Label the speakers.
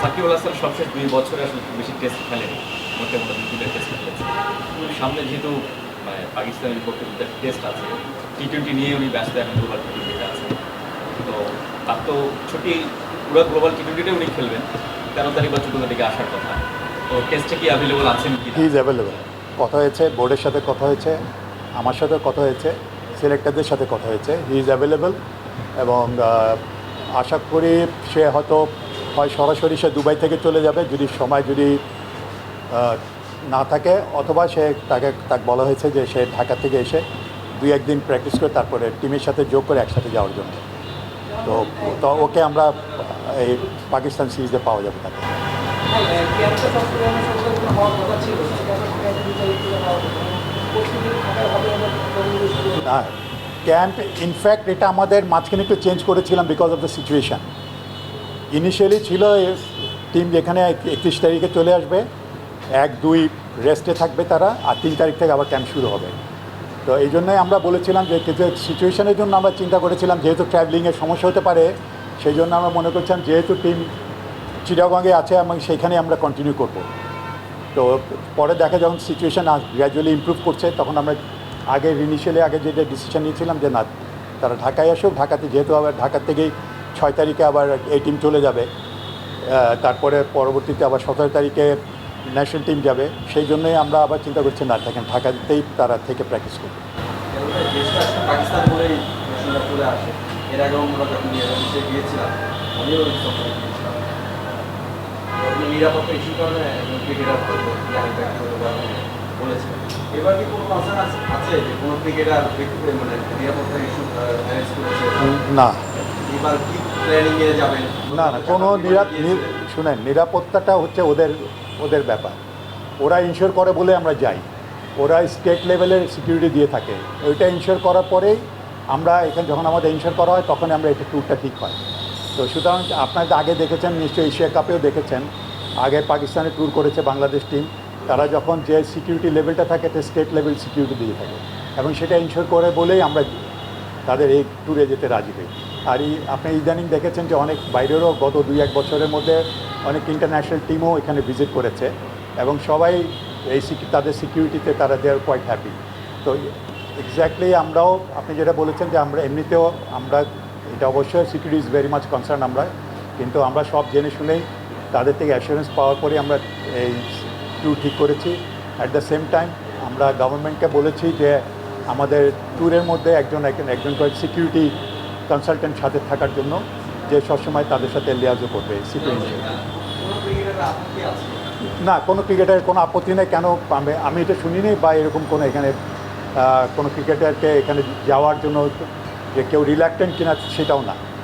Speaker 1: সাকিব আল হাসান সবশেষ দুই বছরে আসলে খুব বেশি টেস্ট খেলেনি মোটামুটি দুটো টেস্ট খেলেছে। সামনে যেহেতু মানে পাকিস্তানের বিপক্ষে দুটো টেস্ট আছে টি টোয়েন্টি নিয়ে উনি ব্যস্ত, এখন গ্লোবাল টি টোয়েন্টিতে আছে। তো তার তো ছুটি, পুরো গ্লোবাল টি টোয়েন্টিতে উনি খেলবেন। তেরো তারিখ বা চোদ্দ তারিখে আসার কথা। তো টেস্টে কি অ্যাভেলেবল আছেন কি
Speaker 2: ইজ অ্যাভেলেবেল কথা হয়েছে বোর্ডের সাথে কথা হয়েছে, আমার সাথে কথা হয়েছে সিলেক্টরদের সাথে কথা হয়েছে। হি ইজ অ্যাভেলেবল এবং আশা করি সে হয়তো হয় সরাসরি সে দুবাই থেকে চলে যাবে, যদি সময় যদি না থাকে, অথবা সে তাকে তাকে বলা হয়েছে যে সে ঢাকা থেকে এসে দুই একদিন প্র্যাকটিস করে তারপরে টিমের সাথে যোগ করে একসাথে যাওয়ার জন্য। তো তো ওকে আমরা এই পাকিস্তান সিরিজে পাওয়া যাবে তাকে। না ক্যাম্প ইনফ্যাক্ট এটা আমাদের মাঝখানে একটু চেঞ্জ করেছিলাম because of the situation initially ছিল টিম যেখানে একত্রিশ তারিখে চলে আসবে, এক, দুই রেস্টে থাকবে তারা, আর তিন তারিখ থেকে আবার ক্যাম্প শুরু হবে। তো এই জন্যই আমরা বলেছিলাম যে কিছু সিচুয়েশনের জন্য আমরা চিন্তা করেছিলাম, যেহেতু ট্রাভেলিংয়ের সমস্যা হতে পারে, সেই জন্য আমরা মনে করছিলাম যেহেতু টিম চিটাগঙ্গে আছে এবং সেইখানে আমরা কন্টিনিউ করব। তো পরে দেখা যখন সিচুয়েশান গ্র্যাজুয়ালি ইমপ্রুভ করছে, তখন আমরা আগে ইনিশিয়ালি আগে যেটা ডিসিশন নিয়েছিলাম যে না, তারা ঢাকায় আসুক, ঢাকাতে যেহেতু আবার ঢাকার থেকেই ছয় তারিখে আবার এই টিম চলে যাবে। তারপরে পরবর্তীতে আবার সতেরো তারিখে ন্যাশনাল টিম যাবে। সেই জন্যই আমরা আবার চিন্তা করছি না দেখেন ঢাকাতেই তারা থেকে প্র্যাকটিস করবে।
Speaker 3: কেননা দেশটা আসলে পাকিস্তান বলেই প্রশ্নটা চলে আসে। এর আগেও আমরা যখন নিরাপত্তায় গিয়েছিলাম আমিও ওই সফরে গিয়েছিলাম। তো আপনি নিরাপত্তা ইস্যু কারণে ক্রিকেটার বলেছেন। এবার কি কোনো কনসার্ন আছে যে কোনো ক্রিকেটার মানে নিরাপত্তা ইস্যু করেছে?
Speaker 2: না।
Speaker 3: এবার কি
Speaker 2: না না, কোনো শুনেন, নিরাপত্তাটা হচ্ছে ওদের ওদের ব্যাপার। ওরা ইনশিওর করে বলে আমরা যাই। ওরা স্টেট লেভেলের সিকিউরিটি দিয়ে থাকে। ওইটা ইনশিওর করার পরেই আমরা এখানে যখন আমাদের ইনশিওর করা হয় তখন আমরা এটা ট্যুরটা ঠিক হয়। তো সুতরাং আপনারা আগে দেখেছেন, নিশ্চয়ই এশিয়া কাপেও দেখেছেন। আগে পাকিস্তানে ট্যুর করেছে বাংলাদেশ টিম তারা যখন যে সিকিউরিটি লেভেলটা থাকে তো স্টেট লেভেল সিকিউরিটি দিয়ে থাকে। এবং সেটা ইনশিওর করে বলেই আমরা তাদের এই ট্যুরে যেতে রাজি হই। আর আপনি ইদানিং দেখেছেন যে অনেক বাইরেরও গত দুই এক বছরের মধ্যে অনেক ইন্টারন্যাশনাল টিমও এখানে ভিজিট করেছে এবং সবাই এই তাদের সিকিউরিটিতে তারা দে আর কোয়াইট হ্যাপি তো এক্স্যাক্টলি আমরাও, আপনি যেটা বলেছেন যে আমরা এমনিতেও আমরা, এটা অবশ্যই security is very much concern আমরা, কিন্তু আমরা সব জেনে শুনেই তাদের থেকে অ্যাসুরেন্স পাওয়ার পরে আমরা এই ট্যুর ঠিক করেছি। অ্যাট দ্য সেম টাইম আমরা গভর্নমেন্টকে বলেছি যে আমাদের ট্যুরের মধ্যে একজন একজন একজন করে সিকিউরিটি কনসালটেন্ট সাথে থাকার জন্য যে সবসময় তাদের সাথে লিয়াজও করবে না, কোনো ক্রিকেটারের কোনো আপত্তি নেই, কেন আমি আমি এটা শুনিনি বা এরকম কোনো এখানে কোনো ক্রিকেটারকে এখানে যাওয়ার জন্য যে কেউ রিল্যাক্টেন্ট কিনা সেটাও না।